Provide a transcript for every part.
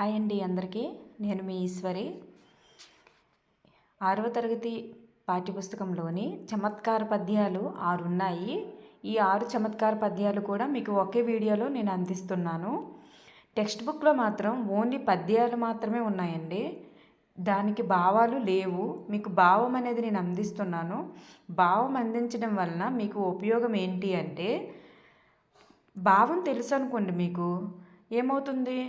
Hi అండి అందరికీ. నేను మీ ఈశ్వరి. ఆరవ తరగతి పాఠ్యపుస్తకంలోని చమత్కార పద్యాలు ఆరు ఉన్నాయి ఈ ఆరు చమత్కార పద్యాలు కూడా మీకు ఒకే వీడియోలో నేను అందిస్తున్నాను. టెక్స్ట్ బుక్లో మాత్రం ఓన్లీ పద్యాలు మాత్రమే ఉన్నాయండి. దానికి భావాలు లేవు. మీకు భావం అనేది నేను అందిస్తున్నాను. భావం అందించడం వలన మీకు ఉపయోగం ఏంటి అంటే భావం తెలుసు అనుకోండి మీకు. ఏమవుతుంది?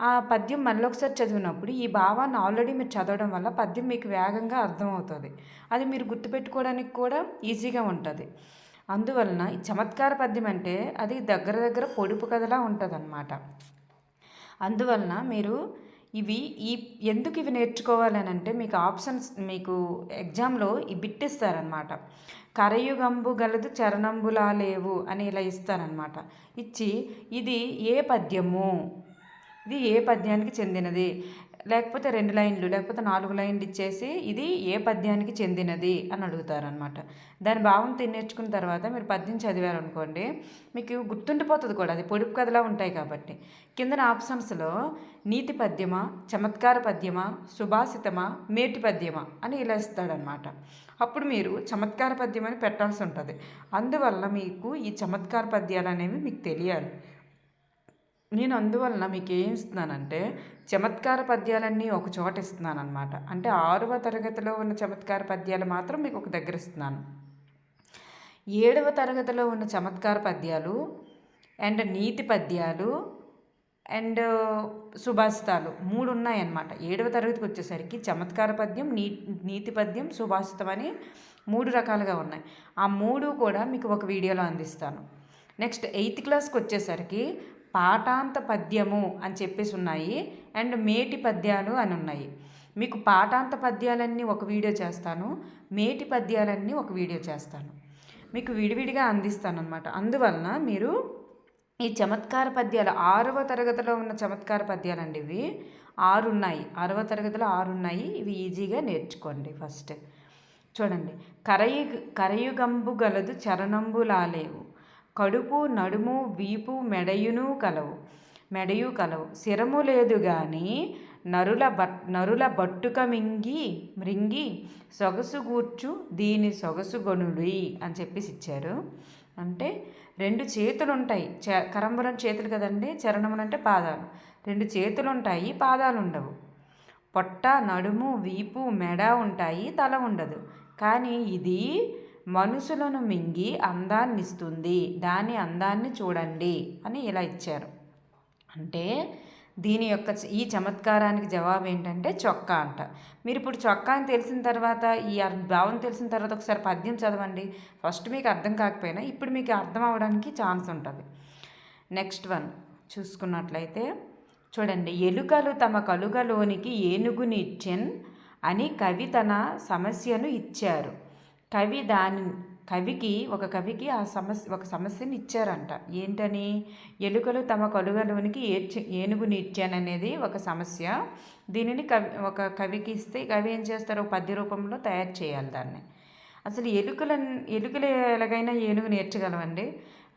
ఆ పద్యం మళ్ళీ ఒకసారి చదివినప్పుడు ఈ భావాన్ని ఆల్రెడీ మీరు చదవడం వల్ల పద్యం మీకు వేగంగా అర్థమవుతుంది. అది మీరు గుర్తుపెట్టుకోవడానికి కూడా ఈజీగా ఉంటుంది. అందువలన ఈ చమత్కార పద్యం అంటే అది దగ్గర దగ్గర పొడుపు కథలా ఉంటుందన్నమాట. అందువలన మీరు ఇవి ఈ ఎందుకు ఇవి నేర్చుకోవాలని అంటే మీకు ఆప్షన్స్ మీకు ఎగ్జామ్లో ఈ బిట్ ఇస్తారనమాట కరయుగంబు గలదు చరణంబులా లేవు అని ఇలా ఇస్తారనమాట ఇచ్చి ఇది ఏ పద్యము? ఇది ఏ పద్యానికి చెందినది? లేకపోతే రెండు లైన్లు లేకపోతే నాలుగు లైన్లు ఇచ్చేసి ఇది ఏ పద్యానికి చెందినది అని అడుగుతారనమాట దాని భావం నేర్చుకున్న తర్వాత మీరు పద్యం చదివారనుకోండి మీకు గుర్తుండిపోతుంది కూడా. అది పొడుపు కథలా ఉంటాయి కాబట్టి. కిందన ఆప్షన్స్లో నీతి పద్యమా చమత్కార పద్యమా సుభాషితమా మేటి పద్యమా అని ఇలా ఇస్తాడనమాట అప్పుడు మీరు చమత్కార పద్యం అని పెట్టాల్సి ఉంటుంది. అందువల్ల మీకు ఈ చమత్కార పద్యాలు అనేవి మీకు తెలియాలి. నేను అందువలన మీకు ఏం ఇస్తున్నానంటే చమత్కార పద్యాలన్నీ ఒక చోట ఇస్తున్నాను అనమాట అంటే ఆరవ తరగతిలో ఉన్న చమత్కార పద్యాలు మాత్రం మీకు ఒక దగ్గర ఇస్తున్నాను. ఏడవ తరగతిలో ఉన్న చమత్కార పద్యాలు అండ్ నీతి పద్యాలు అండ్ సుభాషితాలు మూడు ఉన్నాయన్నమాట. ఏడవ తరగతికి వచ్చేసరికి చమత్కార పద్యం నీ నీతి పద్యం సుభాషితం అని మూడు రకాలుగా ఉన్నాయి. ఆ మూడు కూడా మీకు ఒక వీడియోలో అందిస్తాను. నెక్స్ట్ ఎయిత్ క్లాస్కి వచ్చేసరికి పాఠాంత పద్యము అని చెప్పేసి ఉన్నాయి అండ్ మేటి పద్యాలు అని ఉన్నాయి. మీకు పాఠాంత పద్యాలన్నీ ఒక వీడియో చేస్తాను మేటి పద్యాలన్నీ ఒక వీడియో చేస్తాను. మీకు విడివిడిగా అందిస్తాను అనమాట అందువలన మీరు ఈ చమత్కార పద్యాలు ఆరవ తరగతిలో ఉన్న చమత్కార పద్యాలండి ఇవి. ఆరు ఉన్నాయి ఆరవ తరగతిలో ఆరు ఉన్నాయి ఇవి ఈజీగా నేర్చుకోండి ఫస్ట్. చూడండి. కరయు కరయుగంబు గలదు చరణంబు లాలేవు. కడుపు నడుము వీపు మెడయును కలవు. మెడయు కలవు. శిరము లేదు కానీ నరుల బట్ నరుల బట్టుక మింగి మృంగి సొగసు గూర్చు దీని సొగసు గొనుడి అని చెప్పేసి ఇచ్చారు. అంటే రెండు చేతులు ఉంటాయి చ కరంబరం చేతులు కదండి? చరణములు అంటే పాదాలు. రెండు చేతులు ఉంటాయి పాదాలు ఉండవు పొట్ట నడుము వీపు మెడ ఉంటాయి తల ఉండదు. కానీ ఇది మనుషులను మింగి అందాన్ని ఇస్తుంది దాని అందాన్ని చూడండి అని ఇలా ఇచ్చారు. అంటే దీని యొక్క ఈ చమత్కారానికి జవాబు ఏంటంటే చొక్కా అంట. మీరు ఇప్పుడు చొక్కా అని తెలిసిన తర్వాత ఈ భావం తెలిసిన తర్వాత ఒకసారి పద్యం చదవండి. ఫస్ట్ మీకు అర్థం కాకపోయినా ఇప్పుడు మీకు అర్థం అవడానికి ఛాన్స్ ఉంటుంది. నెక్స్ట్ వన్ చూసుకున్నట్లయితే చూడండి. ఎలుకలు తమ కలుగలోనికి ఏనుగుని ఇచ్చెన్ అని కవి తన సమస్యను ఇచ్చారు. కవి దాని కవికి ఒక కవికి ఆ సమస్య ఒక సమస్యని ఇచ్చారంట. ఏంటని? ఎలుకలు తమ కలుగలోనికి ఏడ్చి ఏనుగుని ఇచ్చాననేది ఒక సమస్య. దీనిని కవి ఒక కవికి ఇస్తే కవి ఏం చేస్తారు? పద్య రూపంలో తయారు చేయాలి దాన్ని. అసలు ఎలుకల ఎలుకలు ఎలాగైనా ఏనుగు నేర్చగలవండి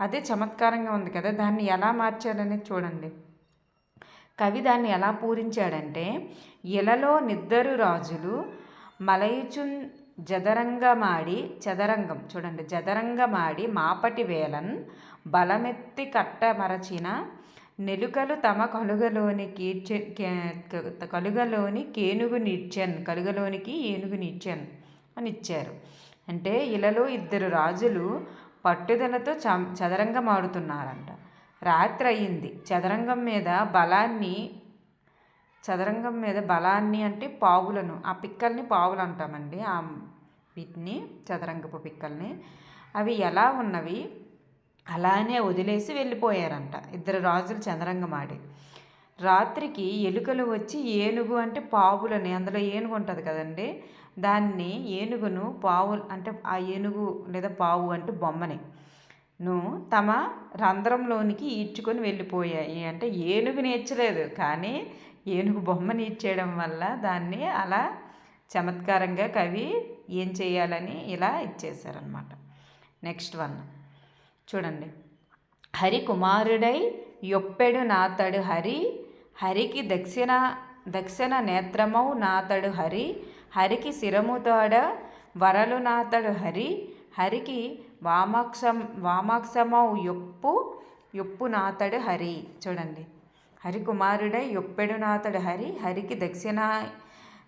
అదే చమత్కారంగా ఉంది కదా దాన్ని ఎలా మార్చారనేది చూడండి. కవి దాన్ని ఎలా పూరించాడంటే ఇలలో నిద్దరు రాజులు మలయుచున్ జదరంగమాడి చదరంగం. చూడండి జదరంగమాడి మాపటి వేలన్ బలమెత్తి కట్టమరచిన నెలుకలు తమ కలుగలోని కీర్చె కలుగలోని కేనుగు నిడ్చెన్ కలుగలోనికి ఏనుగు నిడ్చెన్ అని ఇచ్చారు అంటే ఇలలో ఇద్దరు రాజులు పట్టుదలతో చ చదరంగం ఆడుతున్నారంట. రాత్రి అయింది. చదరంగం మీద బలాన్ని చదరంగం మీద బలాన్ని అంటే పావులను ఆ పిక్కల్ని పావులు అంటామండి. ఆ వీటిని చదరంగపు పిక్కల్ని. అవి ఎలా ఉన్నవి? అలానే వదిలేసి వెళ్ళిపోయారంట. ఇద్దరు రాజులు చదరంగమాడి రాత్రికి ఎలుకలు వచ్చి ఏనుగు అంటే పావులని అందులో ఏనుగు ఉంటుంది కదండి. దాన్ని ఏనుగును పావు అంటే ఆ ఏనుగు లేదా పావు అంటే బొమ్మని. ను తమ రంధ్రంలోనికి ఈడ్చుకొని వెళ్ళిపోయాయి. అంటే ఏనుగు నేర్చలేదు. కానీ ఏనుగు బొమ్మని ఇచ్చేయడం వల్ల దాన్ని అలా చమత్కారంగా కవి ఏం చేయాలని ఇలా ఇచ్చేశారనమాట నెక్స్ట్ వన్. చూడండి. హరి కుమారుడై యొప్పెడు నాతడు హరి హరికి దక్షిణ దక్షిణ నేత్రమౌ నాతడు హరి హరికి శిరముతోడ వరలు నాతడు హరి హరికి వామాక్షం వామాక్షమౌ యొప్పు యొప్పు నాతడు హరి. చూడండి. హరి కుమారుడై యొప్పెడు నాతడు హరి హరికి దక్షిణ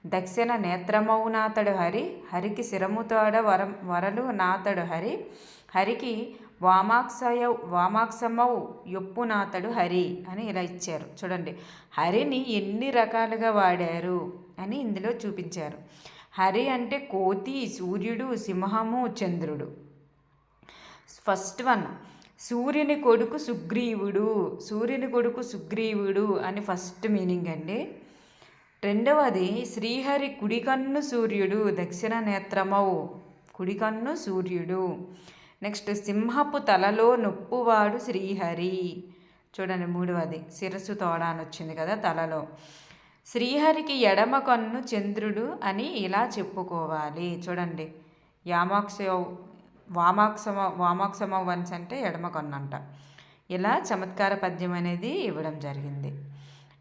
దక్షిణ నేత్రమౌ నాతడు హరి హరికి శిరముతోడ వరం వరలు నాతడు హరి హరికి వామాక్షయ వామాక్షమౌ యొప్పు నాతడు హరి అని ఇలా ఇచ్చారు. చూడండి హరిని ఎన్ని రకాలుగా వాడారు అని ఇందులో చూపించారు. హరి అంటే కోతి సూర్యుడు సింహము చంద్రుడు. ఫస్ట్ వన్ సూర్యుని కొడుకు సుగ్రీవుడు సూర్యుని కొడుకు సుగ్రీవుడు అని ఫస్ట్ మీనింగ్ అండి. రెండవది శ్రీహరి కుడికన్ను సూర్యుడు దక్షిణ నేత్రమౌ కుడికన్ను సూర్యుడు. నెక్స్ట్ సింహపు తలలో నొప్పువాడు శ్రీహరి. చూడండి మూడవది శిరస్సు తోడాని వచ్చింది కదా తలలో. శ్రీహరికి ఎడమ కన్ను చంద్రుడు అని ఇలా చెప్పుకోవాలి. చూడండి యామాక్ష వామాక్షమ వామాక్షమ వన్స్ అంటే ఎడమ కొన్నంట. ఇలా చమత్కార పద్యం అనేది ఇవ్వడం జరిగింది.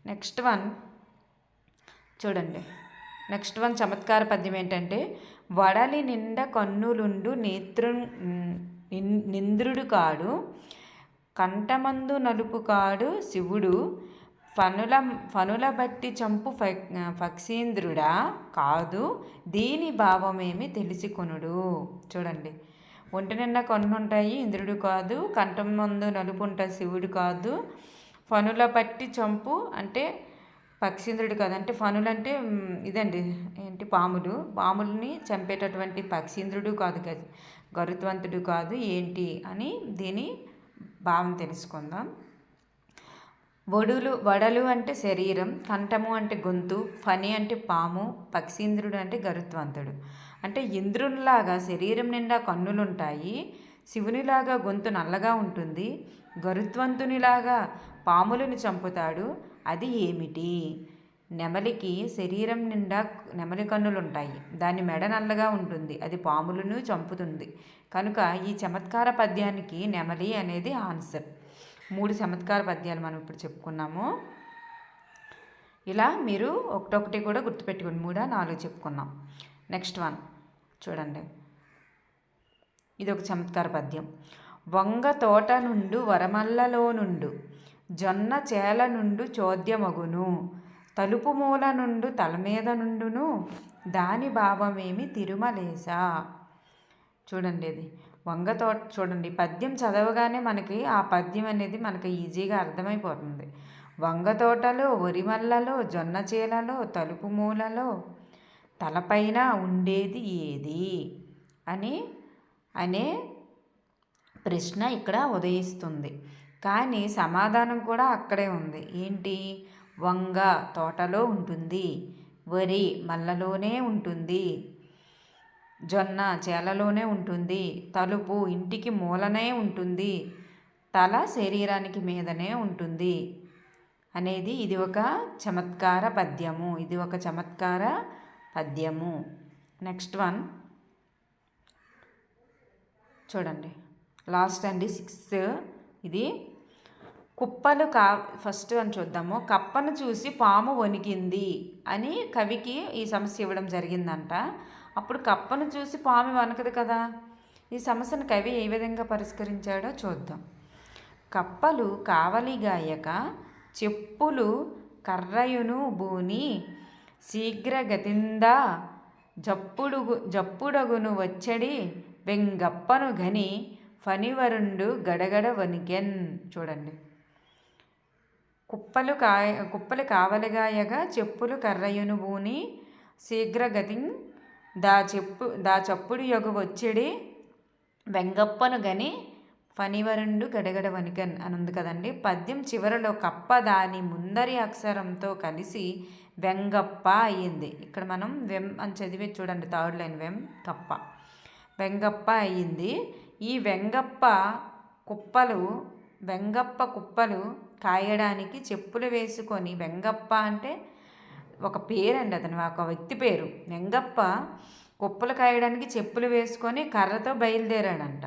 Next one. చూడండి. నెక్స్ట్ వన్ చమత్కార పద్యం ఏంటంటే వడలి నిండ కన్నులుండు నేత్రు నింద్రుడు కాడు కంఠమందు నలుపు కాడు శివుడు ఫనుల ఫనుల బట్టి చంపు పక్షీంద్రుడా కాదు దీని భావమేమి తెలిసికొనుడు? చూడండి. ఒంటి నిండా కన్నుంటాయి ఇంద్రుడు కాదు కంఠం ముందు నలుపుంట శివుడు కాదు. ఫనుల పట్టి చంపు అంటే పక్షీంద్రుడు కాదు. అంటే ఫనులు అంటే ఇదండి ఏంటి పాములు. పాముల్ని చంపేటటువంటి పక్షీంద్రుడు కాదు గరుత్వంతుడు కాదు. ఏంటి అని దీని భావం తెలుసుకుందాం. వడులు వడలు అంటే శరీరం కంఠము అంటే గొంతు ఫని అంటే పాము పక్షీంద్రుడు అంటే గరుత్వంతుడు. అంటే ఇంద్రునిలాగా శరీరం నిండా కన్నులుంటాయి శివునిలాగా గొంతు నల్లగా ఉంటుంది గరుత్వంతునిలాగా పాములను చంపుతాడు అది ఏమిటి? నెమలికి శరీరం నిండా నెమలి కన్నులుంటాయి దాని మెడ నల్లగా ఉంటుంది అది పాములను చంపుతుంది. కనుక ఈ చమత్కార పద్యానికి నెమలి అనేది ఆన్సర్. మూడు చమత్కార పద్యాలు మనం ఇప్పుడు చెప్పుకున్నాము. ఇలా మీరు ఒకటొకటి కూడా గుర్తుపెట్టుకోండి మూడా నాలుగు చెప్పుకున్నాం. Next one. చూడండి. ఇది ఒక చమత్కార పద్యం. వంగ తోట నుండు వరమల్లలో నుండు జొన్న చేల నుండు చోద్యమగును తలుపు మూల నుండు తల మీద నుండును దాని భావమేమి తిరుమలేసా చూడండి ఇది. వంగ తోట చూడండి పద్యం చదవగానే మనకి ఆ పద్యం అనేది మనకి ఈజీగా అర్థమైపోతుంది. వంగ తోటలో వరిమల్లలో జొన్న చీలలో తలుపు మూలలో తలపైన ఉండేది ఏది? అని అనే ప్రశ్న ఇక్కడ ఉదయిస్తుంది. కానీ సమాధానం కూడా అక్కడే ఉంది. ఏంటి? వంగ తోటలో ఉంటుంది. వరి మల్లలోనే ఉంటుంది. జొన్న చేలలోనే ఉంటుంది. తలుపు ఇంటికి మూలనే ఉంటుంది. తల శరీరానికి మీదనే ఉంటుంది. అనేది ఇది ఒక చమత్కార పద్యము. ఇది ఒక చమత్కార పద్యము. నెక్స్ట్ వన్ చూడండి. లాస్ట్ అండి సిక్స్త్ ఇది కుప్పలు కా ఫస్ట్ అని చూద్దాము. కప్పను చూసి పాము వణికింది అని కవికి ఈ సమస్య ఇవ్వడం జరిగిందంట. అప్పుడు కప్పను చూసి పాము వణకదు కదా. ఈ సమస్యను కవి ఏ విధంగా పరిష్కరించాడో చూద్దాం. కప్పలు కావలిగాయక చెప్పులు కర్రయును బూని శీఘ్రగతింద? జప్పుడుగు జప్పుడగును వచ్చడి వెంగప్పను గని ఫనివరుండు గడగడ వణికెన్. చూడండి. కుప్పలు కాయ కుప్పలు కావలిగాయగా చెప్పులు కర్రయును బూని శీఘ్రగతి దా చెప్పు దా చప్పుడు యొగ వచ్చేడి వెంగప్పను గని ఫణివరుండు గడగడ వనికన్ అని ఉంది కదండి. పద్యం చివరలో కప్ప దాని ముందరి అక్షరంతో కలిసి వెంగప్ప అయ్యింది. ఇక్కడ మనం వెం అని చదివి చూడండి థర్డ్ లైన్ వెం కప్ప. వెంగప్ప అయ్యింది. ఈ వెంగప్ప కుప్పలు వెంగప్ప కుప్పలు కాయడానికి చెప్పులు వేసుకొని వెంగప్ప అంటే ఒక పేరండి అతను ఒక వ్యక్తి పేరు. వెంగప్ప కుప్పలు కాయడానికి చెప్పులు వేసుకొని కర్రతో బయలుదేరాడంట.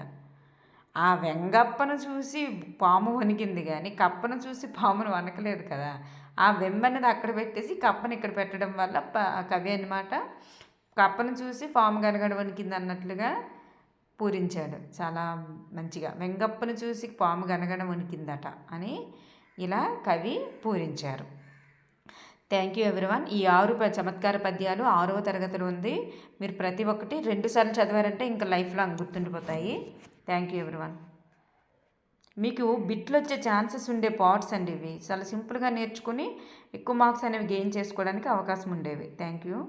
ఆ వెంగప్పను చూసి పాము వణికింది కానీ కప్పను చూసి పామును వనకలేదు కదా. ఆ వెంబన్నది అక్కడ పెట్టేసి కప్పను ఇక్కడ పెట్టడం వల్ల కవి అనమాట కప్పను చూసి పాము గనగడ వణికింది అన్నట్లుగా పూరించాడు. చాలా మంచిగా. వెంగప్పను చూసి పాము గనగడ వణికిందట అని ఇలా కవి పూరించారు. Thank you everyone. ఈ ఆరు చమత్కార పద్యాలు ఆరవ తరగతిలో ఉంది. మీరు ప్రతి ఒక్కటి రెండుసార్లు చదివారంటే ఇంకా లైఫ్ లాంగ్ గుర్తుండిపోతాయి. థ్యాంక్ యూ ఎవ్రీవన్ మీకు బిట్లు వచ్చే ఛాన్సెస్ ఉండే పార్ట్స్ అండి ఇవి. చాలా సింపుల్గా నేర్చుకుని ఎక్కువ మార్క్స్ అనేవి గెయిన్ చేసుకోవడానికి అవకాశం ఉండేవి. Thank you